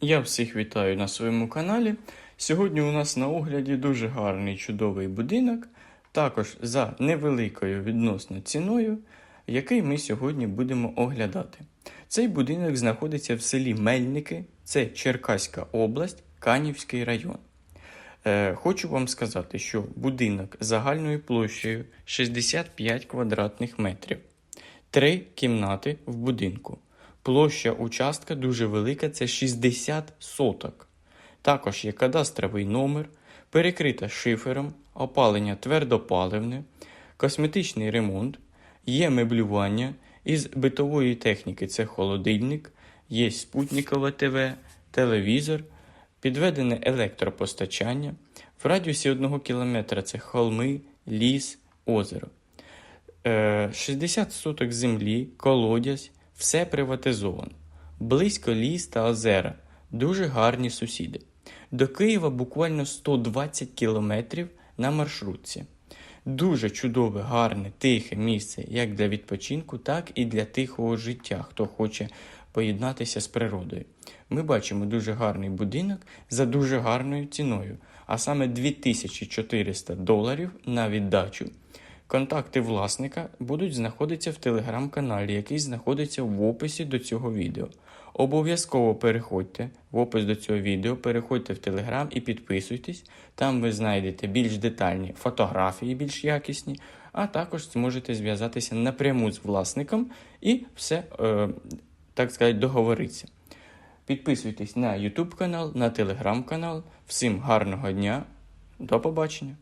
Я всіх вітаю на своєму каналі. Сьогодні у нас на огляді дуже гарний чудовий будинок, також за невеликою відносно ціною, який ми сьогодні будемо оглядати. Цей будинок знаходиться в селі Мельники, це Черкаська область, Канівський район. Е, хочу вам сказати, що будинок загальною площею 65 квадратних метрів. Три кімнати в будинку. Площа участка дуже велика, це 60 соток. Також є кадастровий номер, перекрита шифером, опалення твердопаливне, косметичний ремонт, є меблювання із битової техніки це холодильник, є спутникове ТВ, телевізор, підведене електропостачання. В радіусі 1 км це холми, ліс, озеро. Е, 60 соток землі, колодязь, все приватизовано. Близько ліс та озера, дуже гарні сусіди. До Києва буквально 120 кілометрів на маршрутці. Дуже чудове, гарне, тихе місце як для відпочинку, так і для тихого життя, хто хоче поєднатися з природою. Ми бачимо дуже гарний будинок за дуже гарною ціною, а саме 2400 доларів на віддачу. Контакти власника будуть знаходитися в телеграм-каналі, який знаходиться в описі до цього відео. Обов'язково переходьте в опис до цього відео, переходьте в телеграм і підписуйтесь. Там ви знайдете більш детальні фотографії, більш якісні, а також зможете зв'язатися напряму з власником і все, е, так сказати, договоритися. Підписуйтесь на YouTube канал, на телеграм канал. Всім гарного дня. До побачення!